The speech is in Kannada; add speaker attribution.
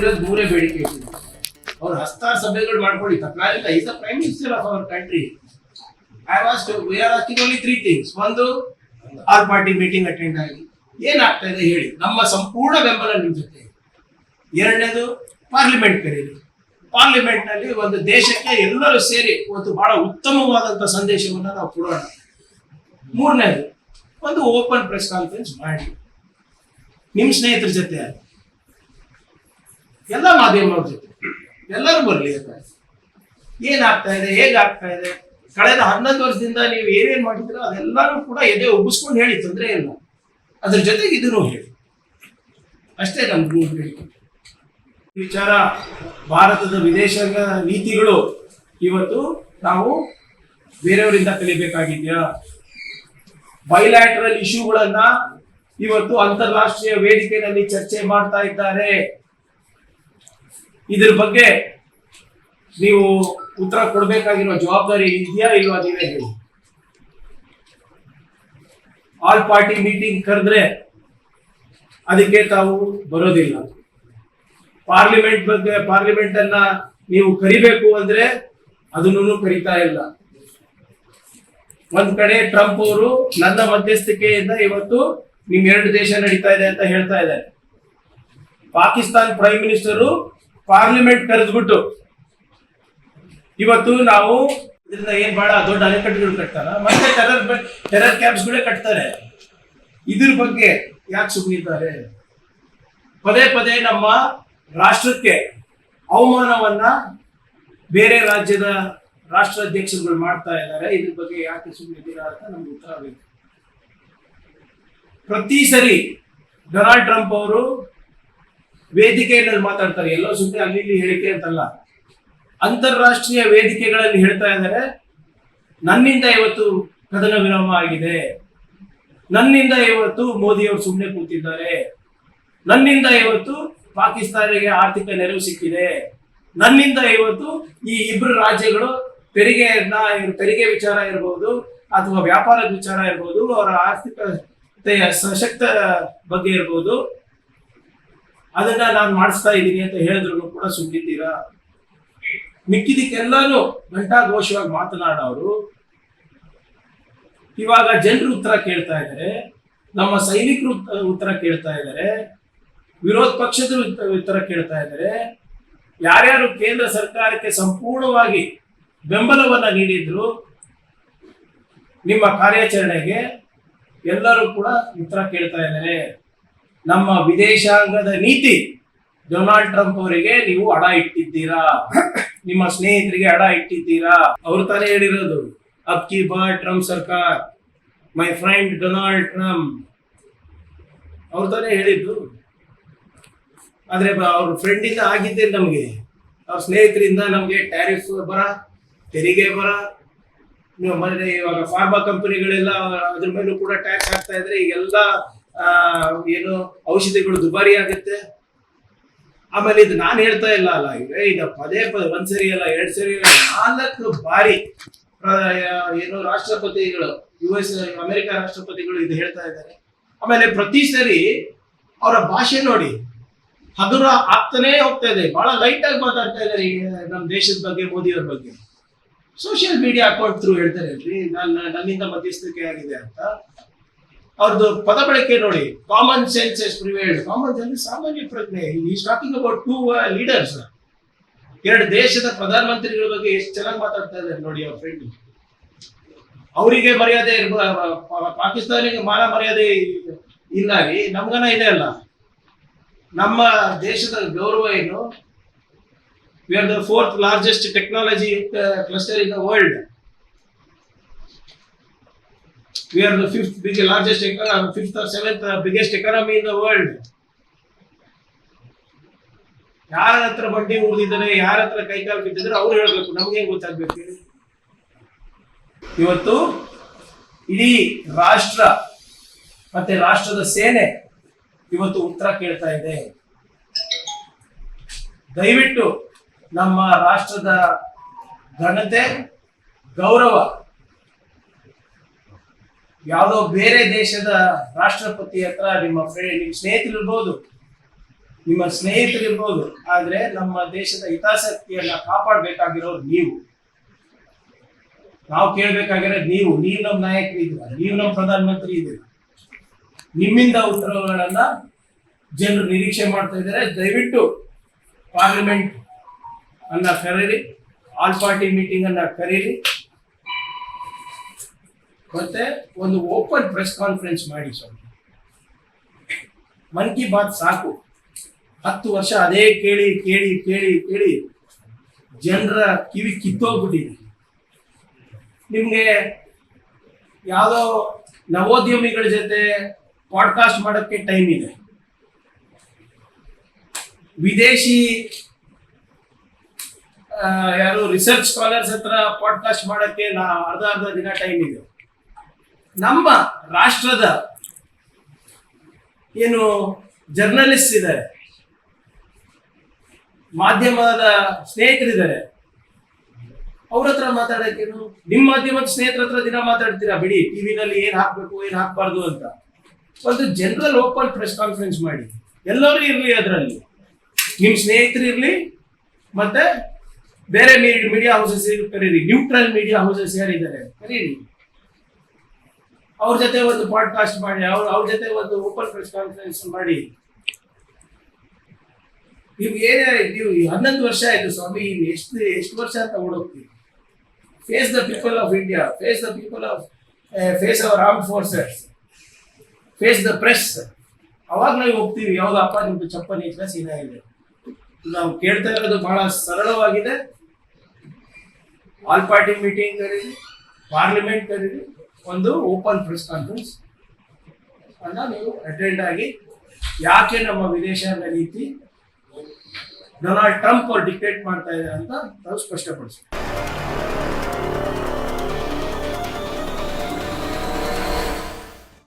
Speaker 1: ಇರೋದು ಮೂರೇ ಬೇಡಿಕೆ ಇಟ್ಟಿದ್ರು ಅವ್ರು ಹಸ್ತಾರ ಸಭೆಗಳು ಮಾಡ್ಕೊಳ್ಳಿ. ತಪ್ಪಲಾಗಿಲ್ಲ is the prime minister of our country I was we are asking only three things ಒಂದು ಆಲ್ ಪಾರ್ಟಿ ಮೀಟಿಂಗ್ ಅಟೆಂಡ್ ಆಗಿ. ಏನಾಗ್ತಾ ಇದೆ ಹೇಳಿ. ನಮ್ಮ ಸಂಪೂರ್ಣ ಬೆಂಬಲ ನಿಮ್ಮ ಜೊತೆ. ಎರಡನೇದು ಪಾರ್ಲಿಮೆಂಟ್ ಕರೀರಿ. ಪಾರ್ಲಿಮೆಂಟ್ನಲ್ಲಿ ಒಂದು ದೇಶಕ್ಕೆ ಎಲ್ಲರೂ ಸೇರಿ ಒಂದು ಬಹಳ ಉತ್ತಮವಾದಂತ ಸಂದೇಶವನ್ನು ನಾವು ಕೊಡೋಣ. ಮೂರನೇದು, ಒಂದು ಓಪನ್ ಪ್ರೆಸ್ ಕಾನ್ಫರೆನ್ಸ್ ಮಾಡಿ. ನಿಮ್ಮ ಸ್ನೇಹಿತರ ಜೊತೆ ಎಲ್ಲ ಮಾಧ್ಯಮಗಳ ಜೊತೆ. ಎಲ್ಲರೂ ಬರಲಿ ಅಂತ. ಏನಾಗ್ತಾ ಇದೆ, ಹೇಗಾಗ್ತಾ ಇದೆ? ಕಳೆದ ಹನ್ನೊಂದು ವರ್ಷದಿಂದ ನೀವು ಏನೇನು ಮಾಡಿದ್ರೋ ಅದೆಲ್ಲರೂ ಕೂಡ ಎದೆ ಒಬ್ಬಿಸ್ಕೊಂಡು ಹೇಳಿ, ತೊಂದರೆ ಇಲ್ಲ. ಅದ್ರ ಜೊತೆಗೆ ಇದನ್ನು ಹೇಳಿ ಅಷ್ಟೇ ನಮ್ಗೆ ಹೇಳಿಕೆ ಈ ವಿಚಾರ, ಭಾರತದ ವಿದೇಶಾಂಗ ನೀತಿಗಳು ಇವತ್ತು ನಾವು ಬೇರೆಯವರಿಂದ ಕಲಿಬೇಕಾಗಿದ್ಯಾ? ಬೈಲ್ಯಾಟ್ರಲ್ ಇಶ್ಯೂಗಳನ್ನ ಇವತ್ತು ಅಂತಾರಾಷ್ಟ್ರೀಯ ವೇದಿಕೆಯಲ್ಲಿ ಚರ್ಚೆ ಮಾಡ್ತಾ ಇದ್ದಾರೆ. ಇದ್ರ ಬಗ್ಗೆ ನೀವು ಉತ್ತರ ಕೊಡಬೇಕಾಗಿರುವ ಜವಾಬ್ದಾರಿ ಇದೆಯಾ ಇಲ್ವಾ ನೀವೇ ಹೇಳಿ. ಆಲ್ ಪಾರ್ಟಿ ಮೀಟಿಂಗ್ ಕರೆದ್ರೆ ಅದಕ್ಕೆ ತಾವು ಬರೋದಿಲ್ಲ. ಪಾರ್ಲಿಮೆಂಟ್ ಬಗ್ಗೆ ಪಾರ್ಲಿಮೆಂಟ್ ಅನ್ನ ನೀವು ಕರಿಬೇಕು ಅಂದ್ರೆ ಅದನ್ನು ಕರಿತಾ ಇಲ್ಲ. ಒಂದ್ ಕಡೆ ಟ್ರಂಪ್ ಅವರು ನನ್ನ ಮಧ್ಯಸ್ಥಿಕೆಯಿಂದ ಇವತ್ತು ನಿಮ್ ಎರಡು ದೇಶ ನಡೀತಾ ಇದೆ ಅಂತ ಹೇಳ್ತಾ ಇದ್ದಾರೆ. ಪಾಕಿಸ್ತಾನ್ ಪ್ರೈಮ್ ಮಿನಿಸ್ಟರು ಪಾರ್ಲಿಮೆಂಟ್ ಕರೆದ್ಬಿಟ್ಟು ಇವತ್ತು ನಾವು ಇದರಿಂದ ಏನ್ ಬಹಳ ದೊಡ್ಡ ಅಣೆಕಟ್ಟುಗಳು ಕಟ್ತಾರ? ಮತ್ತೆ ಟೆರರ್ ಟೆರರ್ ಕ್ಯಾಂಪ್ಸ್ಗಳೇ ಕಟ್ತಾರೆ. ಇದ್ರ ಬಗ್ಗೆ ಯಾಕೆ ಸುಮ್ಮನಿದ್ದಾರೆ ಪದೇ ಪದೇ ನಮ್ಮ ರಾಷ್ಟ್ರಕ್ಕೆ ಅವಮಾನವನ್ನ ಬೇರೆ ರಾಜ್ಯದ ರಾಷ್ಟ್ರಾಧ್ಯಕ್ಷರುಗಳು ಮಾಡ್ತಾ ಇದ್ದಾರೆ. ಇದ್ರ ಬಗ್ಗೆ ಯಾಕೆ ಸುಮ್ಮನಿದ್ದೀರಾ ಅಂತ ನಮ್ಗೆ ಉತ್ತರ ಬೇಕು. ಪ್ರತಿ ಸರಿ ಡೊನಾಲ್ಡ್ ಟ್ರಂಪ್ ಅವರು ವೇದಿಕೆಯಲ್ಲಿ ಮಾತಾಡ್ತಾರೆ. ಎಲ್ಲೋ ಸುಮ್ಮನೆ ಅಲ್ಲಿ ಇಲ್ಲಿ ಹೇಳಿಕೆ ಅಂತಲ್ಲ. ಅಂತಾರಾಷ್ಟ್ರೀಯ ವೇದಿಕೆಗಳಲ್ಲಿ ಹೇಳ್ತಾ ಇದ್ದಾರೆ, ನನ್ನಿಂದ ಇವತ್ತು ಕದನ ವಿರಾಮ ಆಗಿದೆ. ನನ್ನಿಂದ ಇವತ್ತು ಮೋದಿ ಅವರು ಸುಮ್ಮನೆ ಕೂತಿದ್ದಾರೆ. ನನ್ನಿಂದ ಇವತ್ತು ಪಾಕಿಸ್ತಾನಿಗೆ ಆರ್ಥಿಕ ನೆರವು ಸಿಕ್ಕಿದೆ. ನನ್ನಿಂದ ಇವತ್ತು ಈ ಇಬ್ಬರು ರಾಜ್ಯಗಳು ತೆರಿಗೆಯನ್ನ ತೆರಿಗೆ ವಿಚಾರ ಇರಬಹುದು ಅಥವಾ ವ್ಯಾಪಾರದ ವಿಚಾರ ಇರಬಹುದು ಅವರ ಆರ್ಥಿಕ ಸಶಕ್ತ ಬಗ್ಗೆ ಇರಬಹುದು ಅದನ್ನ ನಾನು ಮಾಡಿಸ್ತಾ ಇದ್ದೀನಿ ಅಂತ ಹೇಳಿದ್ರು ಕೂಡ ಸುಮ್ಮನಿದ್ದೀರಾ ಮಿಕ್ಕಿದಕ್ಕೆಲ್ಲಾನು ಘಂಟಾಘೋಷವಾಗಿ ಮಾತನಾಡೋರು. ಇವಾಗ ಜನರು ಉತ್ತರ ಕೇಳ್ತಾ ಇದ್ದಾರೆ ನಮ್ಮ ಸೈನಿಕರು ಉತ್ತರ ಕೇಳ್ತಾ ಇದ್ದಾರೆ ವಿರೋಧ ಪಕ್ಷದ ಉತ್ತರ ಕೇಳ್ತಾ ಇದ್ದಾರೆ ಯಾರ್ಯಾರು ಕೇಂದ್ರ ಸರ್ಕಾರಕ್ಕೆ ಸಂಪೂರ್ಣವಾಗಿ ಬೆಂಬಲವನ್ನ ನೀಡಿದ್ರು, ನಿಮ್ಮ ಕಾರ್ಯಾಚರಣೆಗೆ ಎಲ್ಲರೂ ಕೂಡ ಉತ್ತರ ಕೇಳ್ತಾ ಇದ್ದಾರೆ ನಮ್ಮ ವಿದೇಶಾಂಗದ ನೀತಿ. ಡೊನಾಲ್ಡ್ ಟ್ರಂಪ್ ಅವರಿಗೆ ನೀವು ಅಡ ಇಟ್ಟಿದ್ದೀರಾ? ನಿಮ್ಮ ಸ್ನೇಹಿತರಿಗೆ ಅಡ ಇಟ್ಟಿದ್ದೀರಾ? ಅವ್ರು ತಾನೇ ಹೇಳಿರೋದು ಅಬ್ ಕಿ ಬಾರ್ ಟ್ರಂಪ್ ಸರ್ಕಾರ್. My friend Donald Trump. ಅವ್ರು ತಾನೇ ಹೇಳಿದ್ದು ಆದರೆ ಅವ್ರ ಫ್ರೆಂಡಿಂದ ಆಗಿದ್ದೆ ನಮಗೆ. ಅವ್ರ ಸ್ನೇಹಿತರಿಂದ ನಮಗೆ ಟ್ಯಾರಿಫ್ ಬರ, ತೆರಿಗೆ ಬರ. ಇವಾಗ ಫಾರ್ಮಾ ಕಂಪನಿಗಳೆಲ್ಲ ಅದ್ರ ಮೇಲೂ ಕೂಡ ಟ್ಯಾಕ್ಸ್ ಹಾಕ್ತಾ ಇದ್ರೆ ಈಗೆಲ್ಲ ಏನು ಔಷಧಿಗಳು ದುಬಾರಿ ಆಗುತ್ತೆ? ಆಮೇಲೆ ಇದು ನಾನು ಹೇಳ್ತಾ ಇಲ್ಲ ಅಲ್ಲ ಈಗ ಪದೇ ಪದೇ ಒಂದ್ ಸರಿ ಅಲ್ಲ, ಎರಡ್ ಸರಿ ಅಲ್ಲ, ನಾಲ್ಕು ಬಾರಿ ಏನು ರಾಷ್ಟ್ರಪತಿಗಳು ಯು ಎಸ್ ಅಮೆರಿಕ ರಾಷ್ಟ್ರಪತಿಗಳು ಇದು ಹೇಳ್ತಾ ಇದ್ದಾರೆ. ಆಮೇಲೆ ಪ್ರತಿ ಸರಿ ಅವರ ಭಾಷೆ ನೋಡಿ, ಹಗುರ ಆಗ್ತಾನೆ ಹೋಗ್ತಾ ಇದೆ, ಬಹಳ ಲೈಟ್ ಆಗಿ ಮಾತಾಡ್ತಾ ಇದ್ದಾರೆ ನಮ್ಮ ದೇಶದ ಬಗ್ಗೆ, ಮೋದಿಯವ್ರ ಬಗ್ಗೆ. ಸೋಷಿಯಲ್ ಮೀಡಿಯಾ ಅಕೌಂಟ್ ಥ್ರೂ ಹೇಳ್ತಾರೆ ನನ್ನ, ನನ್ನಿಂದ ಮಧ್ಯಸ್ಥಿಕೆ ಆಗಿದೆ ಅಂತ. ಅವ್ರದ್ದು ಪದ ಬಳಕೆ ನೋಡಿ common sense has prevailed common sense ಸಾಮಾನ್ಯ ಪ್ರಜ್ಞೆ. Is talking about two leaders ಎರಡು ದೇಶದ ಪ್ರಧಾನಮಂತ್ರಿಗಳ ಬಗ್ಗೆ ಎಷ್ಟು ಚೆನ್ನಾಗಿ ಮಾತಾಡ್ತಾ ಇದ್ದಾರೆ ನೋಡಿ ಅವ್ರ ಫ್ರೆಂಡ್ ಅವರಿಗೆ ಮರ್ಯಾದೆ ಪಾಕಿಸ್ತಾನಿಗೆ ಮಾನ ಮರ್ಯಾದೆ ಇಲ್ಲಾಗಿ ನಮ್ಗನ ಇದೆ ಅಲ್ಲ. ನಮ್ಮ ದೇಶದ ಗೌರವ ಏನು? We are the fourth largest technology cluster in the world we are the fifth biggest, largest, economy, fifth or seventh uh, biggest economy in the. ಯಾರ ಹತ್ರ ಬಡ್ಡಿ ಉಳಿದಿದ್ದಾರೆ ಯಾರ ಹತ್ರ ಕೈಕಾಲು ಬಿದ್ದಿದ್ರೆ ಅವ್ರು ಹೇಳ್ಬೇಕು ನಮ್ಗೆ ಗೊತ್ತಾಗ್ಬೇಕು ಇವತ್ತು ಇಡೀ ರಾಷ್ಟ್ರ ಮತ್ತೆ ರಾಷ್ಟ್ರದ ಸೇನೆ ಇವತ್ತು ಉತ್ತರ ಕೇಳ್ತಾ ಇದೆ ದಯವಿಟ್ಟು ನಮ್ಮ ರಾಷ್ಟ್ರದ ಘನತೆ ಗೌರವ ಯಾವುದೋ ಬೇರೆ ದೇಶದ ರಾಷ್ಟ್ರಪತಿ ಹತ್ರ ನಿಮ್ಮ ಫ್ರೆಂಡ್ ನಿಮ್ಮ ಸ್ನೇಹಿತರಿರ್ಬೋದು. ನಿಮ್ಮ ಸ್ನೇಹಿತರಿರ್ಬೋದು. ಆದ್ರೆ ನಮ್ಮ ದೇಶದ ಹಿತಾಸಕ್ತಿಯನ್ನ ಕಾಪಾಡಬೇಕಾಗಿರೋದು ನೀವು. ನಾವು ಕೇಳ್ಬೇಕಾಗಿರೋದು ನೀವು. ನೀವು ನಮ್ಮ ನಾಯಕರು ಇದ್ದೀರ ನೀವು ನಮ್ಮ ಪ್ರಧಾನಮಂತ್ರಿ ಇದ್ದೀರ ನಿಮ್ಮಿಂದ ಉತ್ತರಗಳನ್ನ ಜನರು ನಿರೀಕ್ಷೆ ಮಾಡ್ತಾ ಇದ್ದಾರೆ. ದಯವಿಟ್ಟು ಪಾರ್ಲಿಮೆಂಟ್ ಅನ್ನ ಕರೀರಿ. ಆಲ್ ಪಾರ್ಟಿ ಮೀಟಿಂಗ್ ಅನ್ನ ಕರೀರಿ. ಮತ್ತೆ ಒಂದು ಓಪನ್ ಪ್ರೆಸ್ ಕಾನ್ಫರೆನ್ಸ್ ಮಾಡಿ ಸ್ವಾಮಿ ಮನ್ ಕಿ ಬಾತ್ ಸಾಕು. ಹತ್ತು ವರ್ಷ ಅದೇ ಕೇಳಿ ಕೇಳಿ ಕೇಳಿ ಕೇಳಿ ಜನರ ಕಿವಿ ಕಿತ್ತೋಗ್ಬಿಟ್ಟಿದೆ. ನಿಮಗೆ ಯಾವುದೋ ನವೋದ್ಯಮಿಗಳ ಜೊತೆ ಪಾಡ್ಕಾಸ್ಟ್ ಮಾಡೋಕ್ಕೆ ಟೈಮ್ ಇದೆ. ವಿದೇಶಿ ಯಾರು ರಿಸರ್ಚ್ ಸ್ಕಾಲರ್ಸ್ ಹತ್ರ ಪಾಡ್ಕಾಸ್ಟ್ ಮಾಡಕ್ಕೆ ನಾ ಅರ್ಧ ಅರ್ಧ ದಿನ ಟೈಮ್ ಇದೆ. ನಮ್ಮ ರಾಷ್ಟ್ರದ ಏನು ಜರ್ನಲಿಸ್ಟ್ ಇದ್ದಾರೆ ಮಾಧ್ಯಮದ ಸ್ನೇಹಿತರಿದ್ದಾರೆ. ಅವ್ರ ಹತ್ರ ಮಾತಾಡೋಕ್ಕೇನು ನಿಮ್ಮ ಮಾಧ್ಯಮದ ಸ್ನೇಹಿತರ ಹತ್ರ ದಿನ ಮಾತಾಡ್ತೀರಾ? ಬಿಡಿ ಟಿವಿನಲ್ಲಿ ಏನ್ ಹಾಕ್ಬೇಕು, ಏನ್ ಹಾಕ್ಬಾರ್ದು ಅಂತ. ಒಂದು ಜನರಲ್ ಓಪನ್ ಪ್ರೆಸ್ ಕಾನ್ಫರೆನ್ಸ್ ಮಾಡಿ. ಎಲ್ಲರೂ ಇರ್ಲಿ ಅದರಲ್ಲಿ. ನಿಮ್ ಸ್ನೇಹಿತರು ಇರ್ಲಿ, ಮತ್ತೆ ಬೇರೆ ಮೀಡಿಯಾ ಹೌಸಸ್ ಕರೀರಿ. ನ್ಯೂಟ್ರಲ್ ಮೀಡಿಯಾ ಹೌಸಸ್ ಯಾರಿದ್ದಾರೆ? ಕರೀರಿ. ಅವ್ರ ಜೊತೆ ಒಂದು ಪಾಡ್ಕಾಸ್ಟ್ ಮಾಡಿ, ಅವ್ರ ಅವ್ರ ಜೊತೆ ಒಂದು ಓಪನ್ ಪ್ರೆಸ್ ಕಾನ್ಫರೆನ್ಸ್ ಮಾಡಿ. ನೀವು ಏನೇ ನೀವು ಹನ್ನೊಂದು ವರ್ಷ ಆಯ್ತು ಸ್ವಾಮಿ ಎಷ್ಟು ಎಷ್ಟು ವರ್ಷ ಅಂತ ಓಡೋಗ್ತೀವಿ face the people of India face the people of face our armed forces face the press ಅವಾಗ ನಾವು ಹೋಗ್ತೀವಿ ಯಾವ್ದಪ್ಪ ನಿಮ್ದು ಚಪ್ಪಲಿ ಇದ್ರೆ ಸೀನಾ ಇದೆ. ನಾವು ಕೇಳ್ತಾ ಇರೋದು ಬಹಳ ಸರಳವಾಗಿದೆ. ಆಲ್ ಪಾರ್ಟಿ ಮೀಟಿಂಗ್ ಕರೀರಿ ಪಾರ್ಲಿಮೆಂಟ್ ಕರೀರಿ. ಒಂದು ಓಪನ್ ಪ್ರೆಸ್ ಕಾನ್ಫರೆನ್ಸ್ ಅನ್ನ ನೀವು ಅಟೆಂಡ್ ಆಗಿ ಯಾಕೆ ನಮ್ಮ ವಿದೇಶಾಂಗ ನೀತಿ ಡೊನಾಲ್ಡ್ ಟ್ರಂಪ್ ಅವ್ರು ಡಿಕ್ಟೇಟ್ ಮಾಡ್ತಾ ಇದ್ದಾರೆ ಅಂತ ನಾವು ಸ್ಪಷ್ಟಪಡಿಸ್ತೀವಿ.